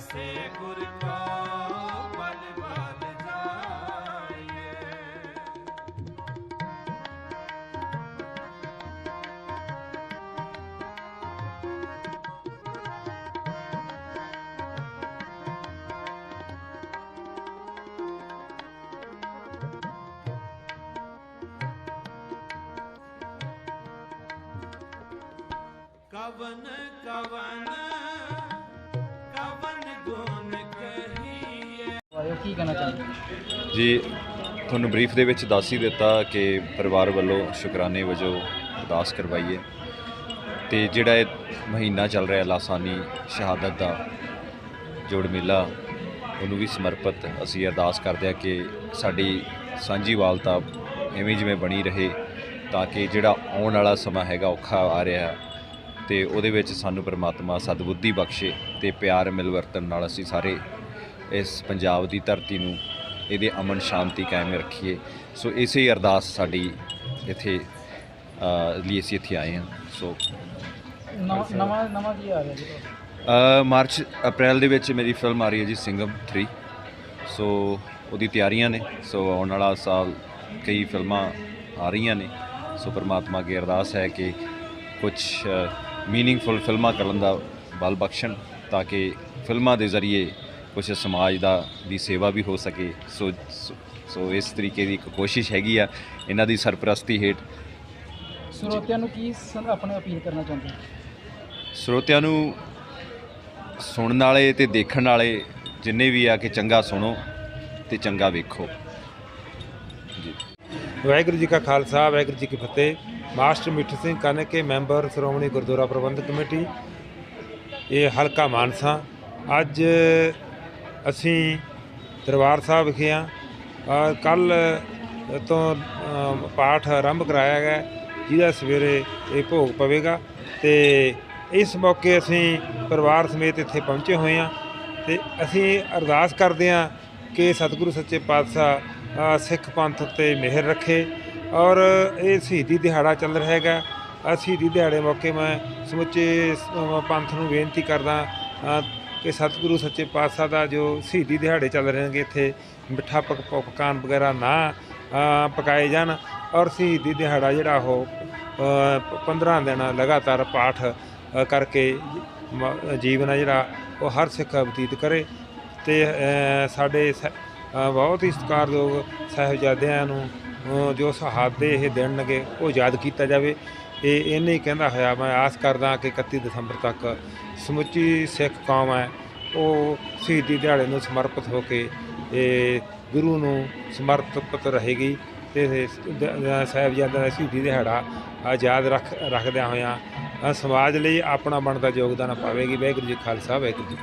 ਐਸੇ ਗੁਰ ਕਾ ਬਲ ਬਲ ਕਵਨ ਕਵਨ ਕਵਨ ਕੀ ਕਹਿਣਾ ਚਾਹੁੰਦੇ ਜੀ, ਤੁਹਾਨੂੰ ਬਰੀਫ ਦੇ ਵਿੱਚ ਦੱਸ ਹੀ ਦਿੱਤਾ ਕਿ ਪਰਿਵਾਰ ਵੱਲੋਂ ਸ਼ੁਕਰਾਨੇ ਵਜੋਂ ਅਰਦਾਸ ਕਰਵਾਈਏ। ਤੇ ਜਿਹੜਾ ਇਹ ਮਹੀਨਾ ਚੱਲ ਰਿਹਾ ਲਾਸਾਨੀ ਸ਼ਹਾਦਤ ਦਾ ਜੋੜ ਮੇਲਾ, ਉਹਨੂੰ ਵੀ ਸਮਰਪਿਤ ਅਸੀਂ ਅਰਦਾਸ ਕਰਦੇ ਹਾਂ ਕਿ ਸਾਡੀ ਸਾਂਝੀ ਵਾਲਤਾ ਐਵੇਂ ਜਿਵੇਂ ਬਣੀ ਰਹੇ ਤਾਂ ਕਿ ਜਿਹੜਾ ਆਉਣ ਵਾਲਾ ਸਮਾਂ ਹੈਗਾ, ਔਖਾ ਆ ਰਿਹਾ ਤੇ ਉਹਦੇ ਵਿੱਚ ਸਾਨੂੰ ਪ੍ਰਮਾਤਮਾ ਸਦਬੁੱਧੀ ਬਖਸ਼ੇ ਤੇ ਪਿਆਰ ਮਿਲਵਰਤਨ ਨਾਲ ਅਸੀਂ ਸਾਰੇ ਇਸ ਪੰਜਾਬ ਦੀ ਧਰਤੀ ਨੂੰ ਇਹਦੇ ਅਮਨ ਸ਼ਾਂਤੀ ਕਾਇਮ ਰੱਖੀਏ। ਸੋ ਇਸੇ ਹੀ ਅਰਦਾਸ ਸਾਡੀ ਇੱਥੇ ਲਈ ਅਸੀਂ ਇੱਥੇ ਆਏ ਹਾਂ। ਸੋ ਨਵਾਂ ਨਵਾਂ ਨਵਾਂ ਕੀ ਆ ਰਿਹਾ ਜੀ? ਤੁਹਾਡਾ? ਅ, ਮਾਰਚ ਅਪ੍ਰੈਲ ਦੇ ਵਿੱਚ ਮੇਰੀ ਫਿਲਮ ਆ ਰਹੀ ਹੈ ਜੀ ਸਿੰਗਮ 3 ਸੋ ਉਹਦੀ ਤਿਆਰੀਆਂ ਨੇ। ਸੋ ਆਉਣ ਵਾਲਾ ਸਾਲ ਕਈ ਫਿਲਮਾਂ ਆ ਰਹੀਆਂ ਨੇ। ਸੋ ਪਰਮਾਤਮਾ ਅੱਗੇ ਅਰਦਾਸ ਹੈ ਕਿ ਕੁਝ ਮੀਨਿੰਗਫੁਲ ਫਿਲਮਾਂ ਕਰਨ ਦਾ ਬਲ ਬਖਸ਼ਣ ਤਾਂ ਕਿ ਫਿਲਮਾਂ ਦੇ ਜ਼ਰੀਏ ਕੁਝ ਸਮਾਜ ਦਾ ਦੀ ਸੇਵਾ ਵੀ ਹੋ ਸਕੇ। ਸੋ ਸੋ- ਇਸ ਤਰੀਕੇ ਦੀ ਇੱਕ ਕੋਸ਼ਿਸ਼ ਹੈਗੀ ਆ ਇਹਨਾਂ ਦੀ ਸਰਪ੍ਰਸਤੀ ਹੇਠ। ਸਰੋਤਿਆਂ ਨੂੰ ਕੀ ਆਪਣੇ ਅਪੀਲ ਕਰਨਾ ਚਾਹੁੰਦੇ? ਸਰੋਤਿਆਂ ਨੂੰ ਸੁਣਨ ਵਾਲੇ ਤੇ ਦੇਖਣ ਵਾਲੇ ਜਿੰਨੇ ਵੀ ਆ ਕਿ ਚੰਗਾ ਸੁਣੋ ਤੇ ਚੰਗਾ ਵੇਖੋ। ਜੀ। ਵਾਹਿਗੁਰੂ ਜੀ ਕਾ ਖਾਲਸਾ ਵਾਹਿਗੁਰੂ ਜੀ ਕੀ ਫਤਿਹ। Master Mithu Singh Kanake member Shiromani Gurdwara Prabandhak Committee. ਇਹ ਹਲਕਾ ਮਾਨਸਾ। ਅੱਜ ਅਸੀਂ ਦਰਬਾਰ ਸਾਹਿਬ ਵਿਖੇ ਆ। ਕੱਲ ਤੋਂ ਪਾਠ ਆਰੰਭ ਕਰਾਇਆ ਗਿਆ ਜਿਹਦਾ ਸਵੇਰੇ ਇਹ ਭੋਗ ਪਵੇਗਾ। ਤੇ ਇਸ ਮੌਕੇ ਅਸੀਂ ਪਰਿਵਾਰ ਸਮੇਤ ਇੱਥੇ ਪਹੁੰਚੇ ਹੋਏ ਆ। ਤੇ ਅਸੀਂ ਅਰਦਾਸ ਕਰਦੇ ਆ ਕਿ ਸਤਿਗੁਰੂ ਸੱਚੇ ਪਾਤਸ਼ਾਹ ਸਿੱਖ ਪੰਥ ਉੱਤੇ ਮਿਹਰ ਰੱਖੇ। ਔਰ ਇਹ ਸ਼ਹੀਦੀ ਦਿਹਾੜਾ ਚੱਲ ਰਿਹਾ ਹੈਗਾ। ਅ, ਸ਼ਹੀਦੀ ਦਿਹਾੜੇ ਮੌਕੇ ਮੈਂ ਸਮੁੱਚੇ ਪੰਥ ਨੂੰ ਬੇਨਤੀ ਕਰਦਾ ਕਿ ਸਤਿਗੁਰੂ ਸੱਚੇ ਪਾਤਸ਼ਾਹ ਦਾ ਜੋ ਸ਼ਹੀਦੀ ਦਿਹਾੜੇ ਚੱਲ ਰਹੇ ਨੇਗੇ ਇੱਥੇ, ਮਿੱਠਾ ਪਕ ਪਕਵਾਨ ਵਗੈਰਾ ਨਾ ਪਕਾਏ ਜਾਣ ਔਰ ਸ਼ਹੀਦੀ ਦਿਹਾੜਾ ਜਿਹੜਾ ਉਹ 15 ਦਿਨ ਲਗਾਤਾਰ ਪਾਠ ਕਰਕੇ ਜੀਵਨ ਆ ਜਿਹੜਾ ਉਹ ਹਰ ਸਿੱਖ ਬਤੀਤ ਕਰੇ ਤੇ ਸਾਡੇ ਸ- ਬਹੁਤ ਹੀ ਸਤਿਕਾਰਯੋਗ ਸਾਹਿਬਜ਼ਾਦਿਆਂ ਨੂੰ ਜੋ ਸ਼ਹਾਦਤ ਦੇ ਇਹ ਦਿਨ ਨਗੇ ਉਹ ਯਾਦ ਕੀਤਾ ਜਾਵੇ। ਇਹ ਇਹਨੇ ਹੀ ਕਹਿੰਦਾ ਹੋਇਆ, ਮੈਂ ਆਸ ਕਰਦਾ ਕਿ 31 ਦਸੰਬਰ ਤੱਕ ਸਮੁੱਚੀ ਸਿੱਖ ਕੌਮ ਹੈ। ਉਹ ਸ਼ਹੀਦੀ ਦਿਹਾੜੇ ਨੂੰ ਸਮਰਪਿਤ ਹੋ ਕੇ ਇਹ ਗੁਰੂ ਨੂੰ ਸਮਰਪਿਤ ਰਹੇਗੀ ਤੇ ਸਾਹਿਬਜ਼ਾਦਿਆਂ ਦਾ ਸ਼ਹੀਦੀ ਦਿਹਾੜਾ ਆਜ਼ਾਦ ਰੱਖ, ਰੱਖਦਿਆਂ ਹੋਇਆਂ ਸਮਾਜ ਲਈ ਆਪਣਾ ਬਣਦਾ ਯੋਗਦਾਨ ਪਾਵੇਗੀ। ਵਾਹਿਗੁਰੂ ਜੀ ਖਾਲਸਾ, ਵਾਹਿਗੁਰੂ ਜੀ